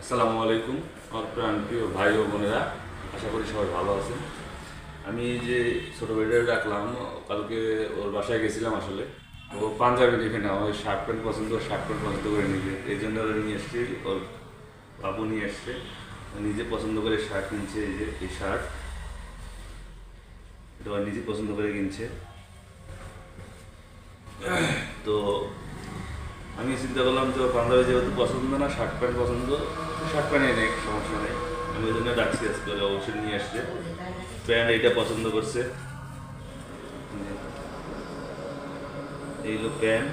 আসসালামু আলাইকুম, আমার প্রাণ প্রিয় ভাই ও বোনেরা। আশা করি সবাই ভালো আছেন। আমি যে ছোটো ভাইটা রাখলাম কালকে ওর বাসায় গেছিলাম আসলে। ও পাঞ্জাবি দেখে না ওই শার্ট প্যান্ট পছন্দ, শার্ট প্যান্ট পছন্দ করে নিবে। এই জন্য ওরা নিয়ে এসছে, ওর বাবু নিয়ে এসছে। নিজে পছন্দ করে শার্ট কিনছে, এই যে, এই শার্ট। এটা নিজে পছন্দ করে কিনছে। তো আমি চিন্তা করলাম তো পাঞ্জাবি যেহেতু পছন্দ না, শার্ট প্যান্ট পছন্দ, শার্ট প্যান্ট নেই, সমস্যা নেই। আমি ওই জন্য ডাকছি আজকে অবশ্যই নিয়ে আসছে। প্যান্ট এইটা পছন্দ করছে। এইগুলো প্যান্ট।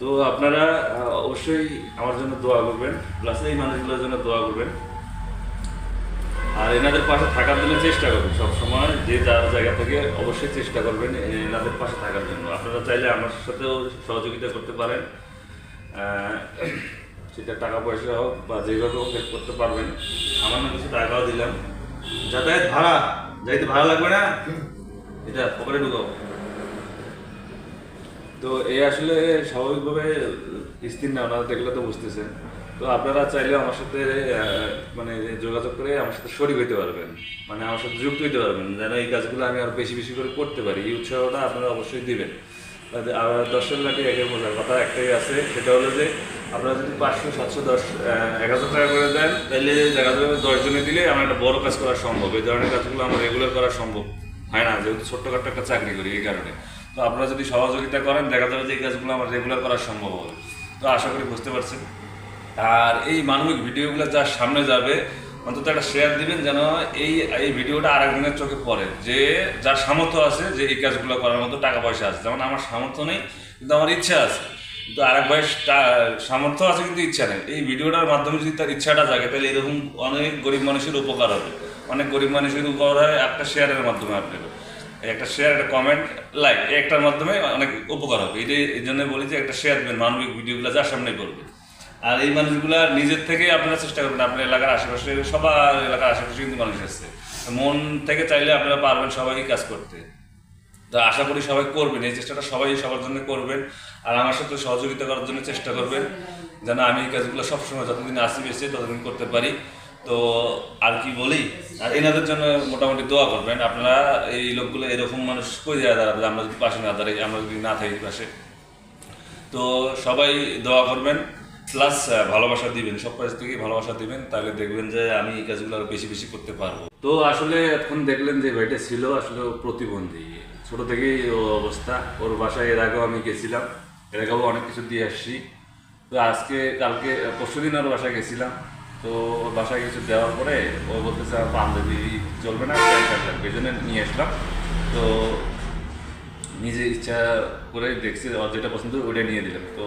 তো আপনারা অবশ্যই আমার জন্য দোয়া করবেন প্লাস এই মানুষগুলোর জন্য দোয়া করবেন। আর এনাদের পাশে থাকার জন্য চেষ্টা করবেন। সবসময় যে যার জায়গা থেকে অবশ্যই চেষ্টা করবেন এনাদের পাশে থাকার জন্য। আপনারা চাইলে আমার সাথেও সহযোগিতা করতে পারেন। সেটা টাকা পয়সা হোক বা যেভাবে হোক হেল্প করতে পারবেন। সামান্য কিছু টাকাও দিলাম। যাতায়াত ভাড়া, যাইতে ভাড়া লাগবে না? এটা পকেটে ঢুকাও। তো এই আসলে স্বাভাবিকভাবে স্থির না, ওনারা দেখলে তো বুঝতেছেন। তো আপনারা চাইলে আমার সাথে মানে যোগাযোগ করে আমার সাথে শরিক হইতে পারবেন। মানে আমার সাথে যুক্ত হইতে পারবেন, যেন এই কাজগুলো আমি আরও বেশি বেশি করে করতে পারি। এই উৎসাহটা আপনারা অবশ্যই দিবেন। আর দশের লাঠি একের বোঝার কথা একটাই আছে, সেটা হলো যে আপনারা যদি পাঁচশো, সাতশো, দশ এক হাজার টাকা করে দেন তাহলে দেখা যাবে দশ জনে দিলে আমার একটা বড় কাজ করা সম্ভব। এই ধরনের কাজগুলো আমার রেগুলার করা সম্ভব হয় না, যেহেতু ছোট্টখাট্ট একটা চাকরি করি এই কারণে। তো আপনারা যদি সহযোগিতা করেন, দেখা যাবে যে এই কাজগুলো আমার রেগুলার করা সম্ভব হবে। তো আশা করি বুঝতে পারছেন। আর এই মানবিক ভিডিওগুলো যার সামনে যাবে, অন্তত একটা শেয়ার দিবেন যেন এই এই ভিডিওটা আরেকজনের চোখে পড়ে, যে যার সামর্থ্য আছে যে এই কাজগুলো করার মতো টাকা পয়সা আছে। যেমন আমার সামর্থ্য নেই, কিন্তু আমার ইচ্ছা আছে। কিন্তু আরেক ভাই সামর্থ্য আছে কিন্তু ইচ্ছা নেই। এই ভিডিওটার মাধ্যমে যদি তার ইচ্ছাটা জাগে, তাহলে এরকম অনেক গরিব মানুষের উপকার হবে। অনেক গরিব মানুষের উপকার হয় একটা শেয়ারের মাধ্যমে আপনার একটা শেয়ার একটা কমেন্ট লাইক একটার মাধ্যমে অনেক উপকার হবে। এটাই, এই জন্য বলি যে একটা শেয়ার দেবেন, মানবিক ভিডিওগুলো যার সামনে করবে। আর এই মানুষগুলা নিজের থেকে আপনারা চেষ্টা করবেন, আপনার এলাকার আশেপাশে, সবার এলাকার আশেপাশে কিন্তু মানুষ আছে। মন থেকে চাইলে আপনারা পারবেন সবাইকে কাজ করতে। তো আশা করি সবাই করবেন, এই চেষ্টাটা সবাই সবার জন্য করবেন আর আমার সাথে সহযোগিতা করার জন্য চেষ্টা করবেন, যেন আমি এই কাজগুলো সবসময় যতদিন আসি বেশি ততদিন করতে পারি। তো আর কি বলি? আর এনাদের জন্য মোটামুটি দোয়া করবেন, আপনারা এই লোকগুলো এরকম মানুষ কই যায় দাঁড়াবে, আমরা যদি পাশে না দাঁড়াই, আমরা যদি না থাকি পাশে। তো সবাই দোয়া করবেন। প্লাস ভালোবাসা দিবেন। সব কাজ থেকেই ভালোবাসা দিবেন, তাহলে দেখবেন যে আমি এই কাজগুলো আরও বেশি বেশি করতে পারব। তো আসলে এখন দেখলেন যে ভাইটা ছিল আসলে প্রতিবন্ধী। ছোট থেকেই অবস্থা। ওর বাসায় এর আগেও আমি গেছিলাম। এর আগেও অনেক কিছু দিয়ে আসছি। তো আজকে, কালকে পরশু দিন ওর বাসায় গেছিলাম। তো ওর বাসায় কিছু দেওয়ার পরে ও বলতেছে, আমার পাঞ্জাবি চলবে না প্যান্ট লাগবে। এই জন্য নিয়ে আসলাম। তো নিজে ইচ্ছা করে দেখছি যেটা পছন্দ ওইটা নিয়ে দিলাম তো